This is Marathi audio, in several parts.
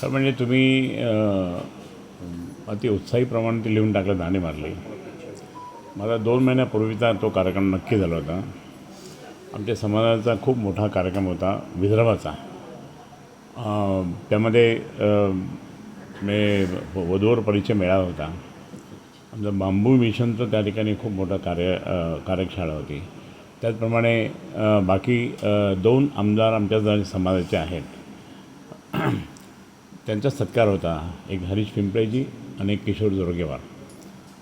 खरं म्हणजे तुम्ही अति उत्साहीप्रमाणे ते लिहून टाकलं दाणे मारले. मला दोन महिन्यापूर्वीचा तो कार्यक्रम नक्की झाला होता. आमच्या समाजाचा खूप मोठा कार्यक्रम होता विदर्भाचा. त्यामध्ये मी वधूवर परिचय मेळावा होता. आमचं बांबू मिशनचं त्या ठिकाणी खूप मोठं कार्य कार्यशाळा होती. त्याचप्रमाणे बाकी दोन आमदार आमच्या समाजाचे आहेत. त्यांचा सत्कार होता. एक हरीश पिंपळेजी आणि एक किशोर जोरगेवार.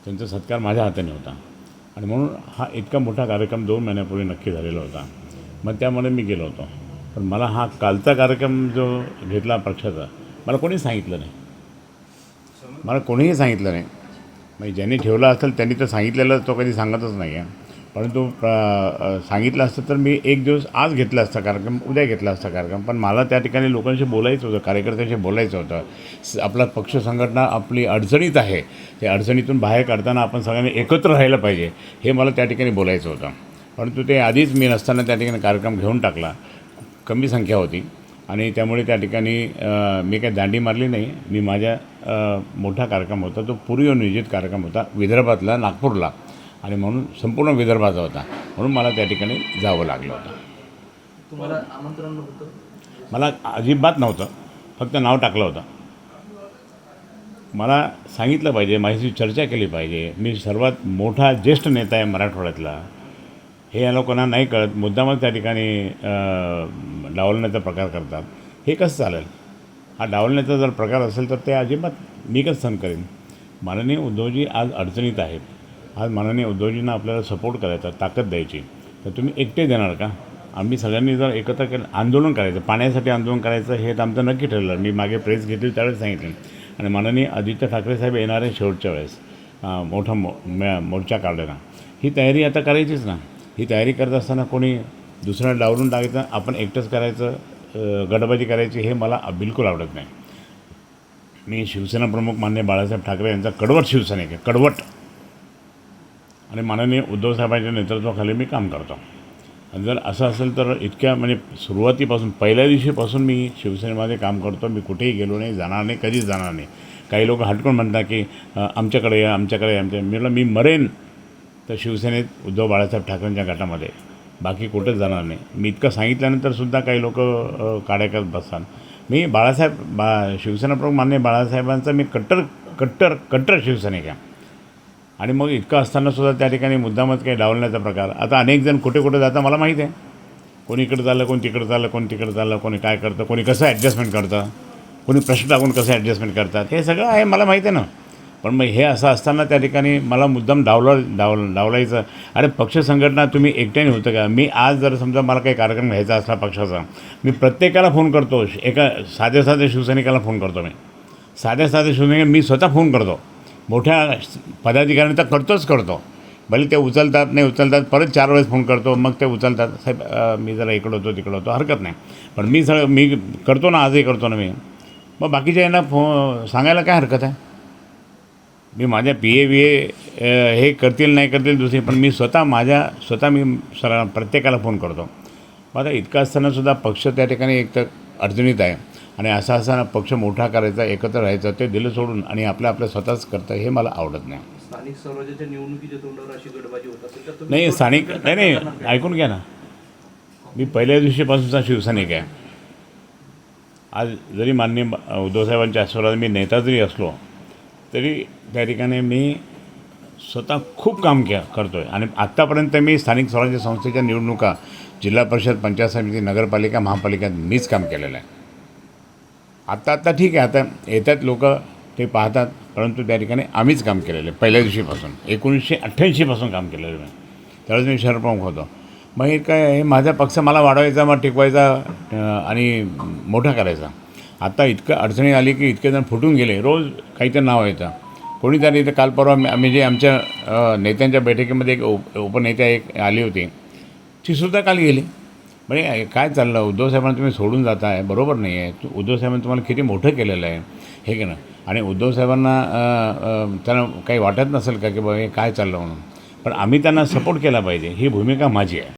त्यांचा सत्कार माझ्या हाताने होता. आणि म्हणून हा इतका मोठा कार्यक्रम दोन महिन्यापूर्वी नक्की झालेला होता. मग त्यामुळे मी गेलो होतो. पण मला हा कालचा कार्यक्रम जो घेतला पक्षाचा मला कोणी सांगितलं नाही. मला कोणीही सांगितलं नाही. म्हणजे ज्यांनी ठेवला असेल त्यांनी तर सांगितलेलं तो कधी सांगतच नाही आहे परंतु सांगितलं असतं तर मी एक दिवस आज घेतला असता कार्यक्रम उद्या घेतला असता कार्यक्रम. पण मला त्या ठिकाणी लोकांशी बोलायचं होतं कार्यकर्त्यांशी बोलायचं होतं. आपला पक्ष संघटना आपली अडचणीत आहे. त्या अडचणीतून बाहेर काढताना आपण सगळ्यांनी एकत्र राहिलं पाहिजे हे मला त्या ठिकाणी बोलायचं होतं. परंतु ते आधीच मी नसताना त्या ठिकाणी कार्यक्रम घेऊन टाकला. कमी संख्या होती. आणि त्यामुळे त्या ठिकाणी मी काही दांडी मारली नाही. मी माझ्या मोठा कार्यक्रम होता. तो पूर्वनियोजित कार्यक्रम होता विदर्भातला नागपूरला. आणि म्हणून संपूर्ण विदर्भाचा होता. म्हणून मला त्या ठिकाणी जावं लागलं होतं. तुम्हाला आमंत्रण नव्हतं? मला अजिबात नव्हतं. फक्त नाव टाकलं होतं. मला सांगितलं पाहिजे माझ्याशी चर्चा केली पाहिजे. मी सर्वात मोठा ज्येष्ठ नेता आहे मराठवाड्यातला. हे या लोकांना नाही कळत. मुद्दामच त्या ठिकाणी डावलण्याचा प्रकार करतात. हे कसं चालेल? हा डावलण्याचा जर प्रकार असेल तर ते अजिबात मी कसं सहन करेन? माननीय उद्धवजी आज अडचणीत आहेत. आज माननीय उद्धवजींना आपल्याला सपोर्ट करायचा ताकद द्यायची. तर तुम्ही एकटे देणार का? आम्ही सगळ्यांनी जर एकत्र केलं आंदोलन करायचं पाण्यासाठी आंदोलन करायचं हे तर आमचं नक्की ठरलं. मी मागे प्रेस घेतली त्यावेळेस सांगितलं. आणि माननीय आदित्य ठाकरे साहेब येणार आहे शेवटच्या वेळेस मोठा मो मोर्चा काढलेला. ही तयारी आता करायचीच ना. ही तयारी करत असताना कोणी दुसऱ्या डावरून टाकायचं आपण एकटंच करायचं अं, करायची हे मला बिलकुल आवडत नाही. मी शिवसेना प्रमुख मान्य बाळासाहेब ठाकरे यांचा कडवट शिवसैनिक आहे कडवट. आणि माननीय उद्धवसाहेबांच्या नेतृत्वाखाली मी काम करतो. आणि जर असं असेल तर इतक्या म्हणजे सुरुवातीपासून पहिल्या दिवशीपासून मी शिवसेनेमध्ये काम करतो. मी कुठेही गेलो नाही जाणार नाही कधीच जाणार नाही. काही लोक हटकून म्हणतात की आमच्याकडे या आमच्याकडे या आमच्या मी म्हटलं मी मरेन तर शिवसेनेत उद्धव बाळासाहेब ठाकरेंच्या गटामध्ये. बाकी कुठेच जाणार नाही. मी इतकं सांगितल्यानंतर सुद्धा काही लोक काड्या करत बसतात. मी बाळासाहेब बा शिवसेना प्रमुख मान्य बाळासाहेबांचा मी कट्टर कट्टर कट्टर शिवसैनिक आहे. आणि मग इतकं असताना सुद्धा त्या ठिकाणी मुद्दामच काही डावलण्याचा प्रकार. आता अनेक जण कुठे कुठे जातं मला माहीत आहे. कोणी इकडे चाललं कोण तिकडे चाललं कोण तिकडे चाललं कोणी काय करतं कोणी कसं ॲडजस्टमेंट करतं कोणी प्रश्न टाकून कसं ॲडजस्टमेंट करतात हे सगळं आहे मला माहीत आहे ना. पण मग हे असं असताना त्या ठिकाणी मला मुद्दाम डावलं डाव डावलायचं. अरे पक्ष संघटना तुम्ही एकट्याने होतं का? मी आज जर समजा मला काही कार्यक्रम घ्यायचा असला पक्षाचा मी प्रत्येकाला फोन करतो. एका साध्या साध्या शिवसैनिकाला फोन करतो मी. साध्या साध्या शिवसैनिक मी स्वतः फोन करतो. मोठ्या पदाधिकाऱ्यांनी तर करतोच करतो. भले ते उचलतात नाही उचलतात परत चार वेळेस फोन करतो मग ते उचलतात. साहेब मी जरा इकडं होतो तिकडं होतो हरकत नाही. पण मी सगळं मी करतो ना आजही करतो ना मी. मग बाकीच्या यांना फो सांगायला काय हरकत आहे? मी माझ्या पी ए बी ए हे करतील नाही करतील दुसरी पण मी स्वतः माझ्या स्वतः मी सर प्रत्येकाला फोन करतो. मग आता इतकं असतानासुद्धा पक्ष त्या ठिकाणी एक तर अडचणीत आहे. आणि असं असताना पक्ष मोठा करायचा एकत्र राहायचं ते दिलं सोडून आणि आपलं आपलं स्वतःच करतं हे मला आवडत नाही. स्थानिक स्वराज्याच्या निवडणुकीच्या तोंडावर अशी गडबाजी होत असेल तर तुम्ही नाही स्थानिक नाही नाही ऐकून घ्या ना. मी पहिल्या दिवशीपासूनचा शिवसैनिक आहे. आज जरी मान्य उद्धवसाहेबांच्या आशीर्वाद मी नेता जरी असलो तरी त्या ठिकाणी मी स्वतः खूप काम के करतो आहे आणि आत्तापर्यंत मी स्थानिक स्वराज्य संस्थेच्या निवडणुका जिल्हा परिषद पंचायत समिती नगरपालिका महापालिकेत मीच काम केलेलं आहे. आत्ता आत्ता ठीक आहे आता येतात लोक ते पाहतात परंतु त्या ठिकाणी आम्हीच काम केलेलं आहे. पहिल्या दिवशीपासून एकोणीसशे अठ्ठ्याऐंशीपासून काम केलेलं आहे मी. त्यावेळेस मी शहरप्रमुख होतो. मग हे काय हे माझा पक्ष मला वाढवायचा मग टिकवायचा आणि मोठा करायचा. आता इतकं अडचणी आली की इतके जण फुटून गेले. रोज काहीतरी नाव येतं. कोणीतरी इथं काल परवा आम्ही जे आमच्या नेत्यांच्या बैठकीमध्ये एक उप उपनेत्या एक आली होती ती सुद्धा काल गेली. म्हणजे काय चाललं? उद्धव साहेबांना तुम्ही सोडून जाताय. बरोबर नाही आहे उद्धव साहेबांनी तुम्हाला किती मोठं केलेलं आहे? हे की ना आणि उद्धव साहेबांना त्यांना काही वाटत नसेल का की बाबा हे काय चाललं म्हणून? पण आम्ही त्यांना सपोर्ट केला पाहिजे. ही भूमिका माझी आहे.